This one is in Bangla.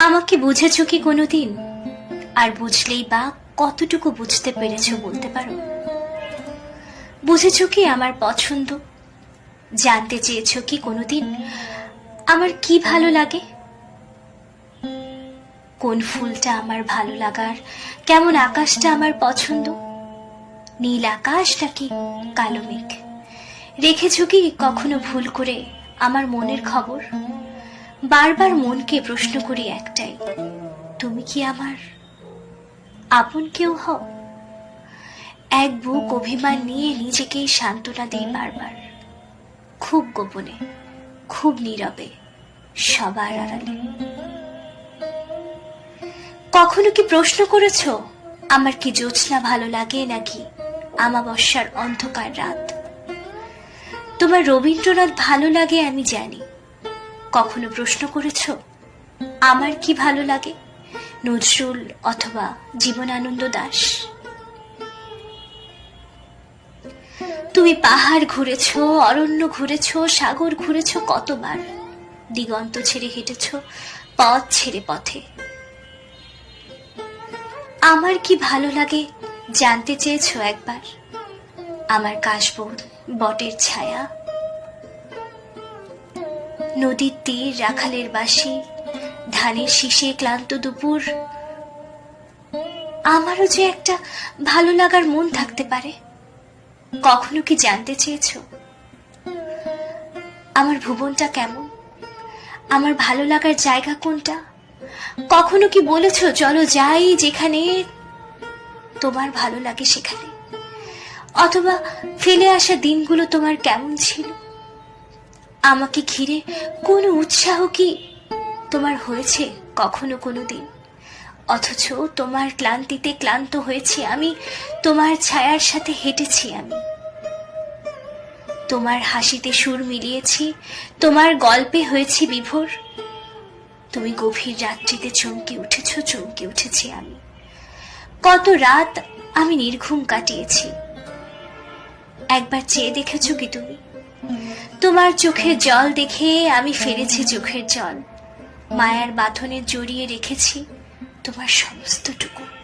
আমাকে বুঝেছ কি কোনোদিন? আর বুঝলেই বা কতটুকু বুঝতে পেরেছ বলতে পারো? বুঝেছ কি আমার পছন্দ? জানতে চেয়েছ কি কোনোদিন আমার কি ভালো লাগে? কোন ফুলটা আমার ভালো লাগার? কেমন আকাশটা আমার পছন্দ? নীল আকাশ নাকি কালো মেঘ? রেখেছ কি কখনো ভুল করে আমার মনের খবর? বারবার মনকে প্রশ্ন করি একটাই, তুমি কি আমার আপন কেউ হও? এক বুক অভিমান নিয়ে নিজেকেই সান্ত্বনা দিই বারবার। খুব গোপনে, খুব নীরবে, সবার আড়ালে। কখনো কি প্রশ্ন করেছ, আমার কি জ্যোৎস্না ভালো লাগে নাকি আমাবস্যার অন্ধকার রাত? তোমার রবীন্দ্রনাথ ভালো লাগে আমি জানি কখনো প্রশ্ন করেছ? আমার কি ভালো লাগে? নজরুল অথবা জীবনানন্দ দাস। তুমি পাহাড় ঘুরেছ, অরণ্য ঘুরেছ, সাগর ঘুরেছ কতবার? দিগন্ত ছেড়ে হেঁটেছ, পথ ছেড়ে পথে। আমার কি ভালো লাগে জানতে চেয়েছো একবার? আমার কাশবন বটের ছায়া নদীর তীর, রাখালের বাসি ধানের শীষে ক্লান্ত দুপুর। আমারও যে একটা ভালো লাগার মন থাকতে পারে, কখনো কি জানতে চেয়েছো? আমার ভুবনটা কেমন? আমার ভালো লাগার জায়গা কোনটা? কখনো কি বলেছ, চলো যাই যেখানে তোমার ভালো লাগে সেখানে? অথবা ফেলে আসা দিনগুলো তোমার কেমন ছিল? আমাকে ঘিরে কোনো উৎসাহ কি তোমার হয়েছে কখনো কোনো দিন অথচ তোমার ক্লান্তিতে ক্লান্ত হয়েছি আমি, তোমার ছায়ার সাথে হেঁটেছি আমি। তোমার হাসিতে সুর মিলিয়েছি, তোমার গল্পে হয়েছি বিভোর। তুমি গভীর রাত্রিতে চমকে উঠেছ, চমকে উঠেছি আমি। কত রাত আমি নির্ঘুম কাটিয়েছি। একবার চেয়ে দেখেছ কি তুমি? তোমার চোখের জল দেখে আমি ফেলেছি চোখের জল। মায়ার বাঁধনে জড়িয়ে রেখেছি তোমার সমস্তটুকু।